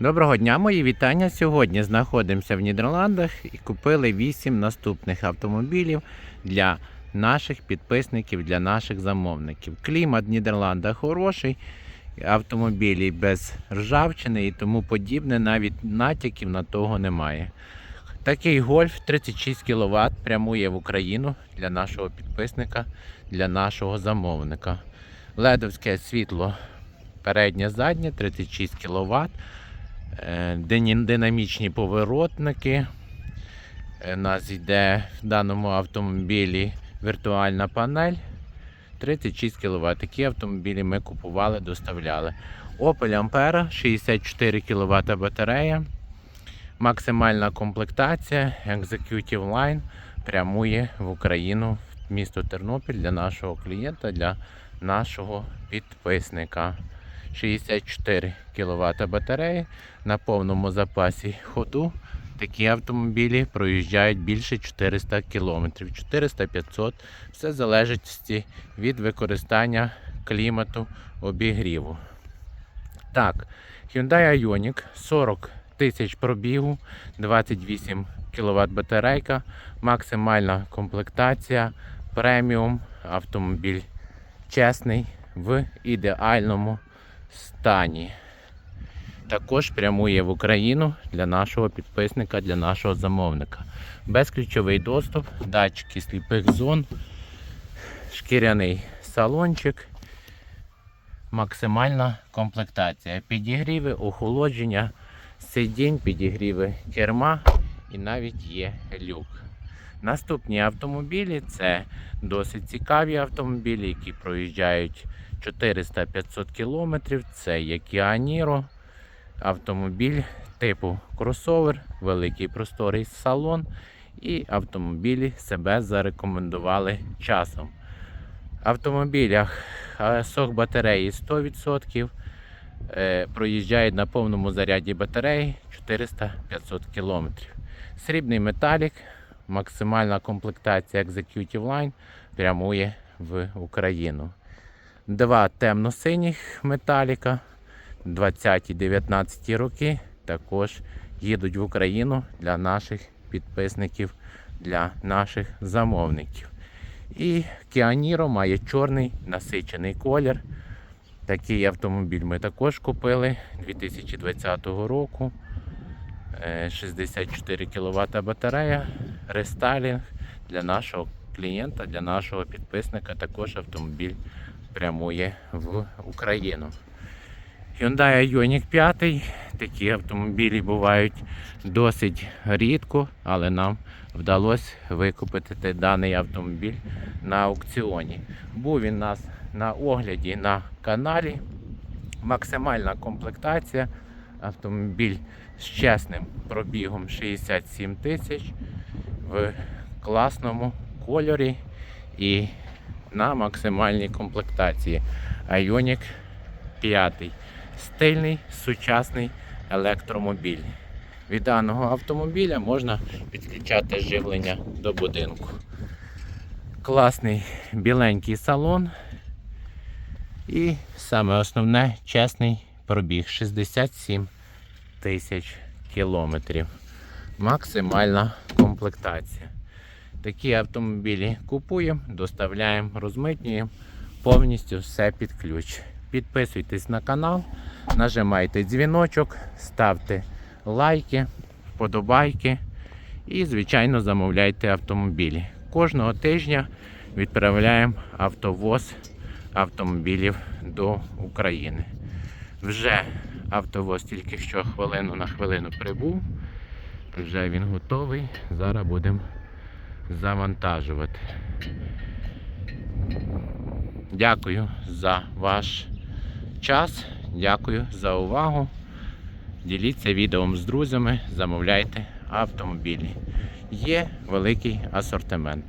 Доброго дня, мої вітання. Сьогодні знаходимося в Нідерландах і купили 8 наступних автомобілів для наших підписників, для наших замовників. Клімат в Нідерландах хороший, автомобілі без ржавчини і тому подібне, навіть натяків на того немає. Такий гольф 36 кВт прямує в Україну для нашого підписника, для нашого замовника. Ледовське світло переднє заднє 36 кВт. Е, динамічні поворотники. Е, У нас йде в даному автомобілі віртуальна панель 36 кВт. Такі автомобілі ми купували, доставляли. Opel Ampera 64 кВт батарея. Максимальна комплектація Executive Line прямує в Україну, в місто Тернопіль для нашого клієнта, для нашого підписника. 64 кВт батареї на повному запасі ходу. Такі автомобілі проїжджають більше 400 км, 400-500. Все залежить від використання клімату обігріву. Так, Hyundai Ioniq 40 тисяч пробігу, 28 кВт батарейка, максимальна комплектація, преміум, автомобіль чесний в ідеальному стані. Також прямує в Україну для нашого підписника, для нашого замовника. Безключовий доступ, датчики сліпих зон, шкіряний салончик, максимальна комплектація. Підігріви, охолодження, сидінь, підігріви керма і навіть є люк. Наступні автомобілі це досить цікаві автомобілі, які проїжджають 400-500 км. Це є Kia Niro, автомобіль типу кросовер, великий просторий салон. І автомобілі себе зарекомендували часом. В автомобілях е, сок батареї 100%. е, Проїжджають на повному заряді батареї 400-500 км. Срібний металік, максимальна комплектація Executive Line прямує в Україну. Два темно-синіх металіка 20-19 роки також їдуть в Україну для наших підписників, для наших замовників. І Niro має чорний насичений колір. Такий автомобіль ми також купили 2020 року. Е, 64 кВт батарея, рестайлінг для нашого клієнта, для нашого підписника. Також автомобіль прямує в Україну. Hyundai Ioniq 5. Такі автомобілі бувають досить рідко, але нам вдалося викупити даний автомобіль на аукціоні. Був він у нас на огляді на каналі. Максимальна комплектація. Автомобіль з чесним пробігом 67 тисяч в класному кольорі і на максимальній комплектації. Ioniq 5. Стильний сучасний електромобіль. Від даного автомобіля можна підключати живлення до будинку. Класний біленький салон. І саме основне чесний пробіг 67 тисяч кілометрів. Максимальна комплектація. Такі автомобілі купуємо, доставляємо, розмитнюємо, повністю все під ключ. Підписуйтесь на канал, нажимайте дзвіночок, ставте лайки, вподобайки і, звичайно, замовляйте автомобілі. Кожного тижня відправляємо автовоз автомобілів до України. Вже автовоз тільки що хвилину на хвилину прибув. Вже він готовий. Зараз будемо завантажувати. Дякую за ваш час. Дякую за увагу. Діліться відео з друзями, замовляйте автомобілі. Є великий асортимент.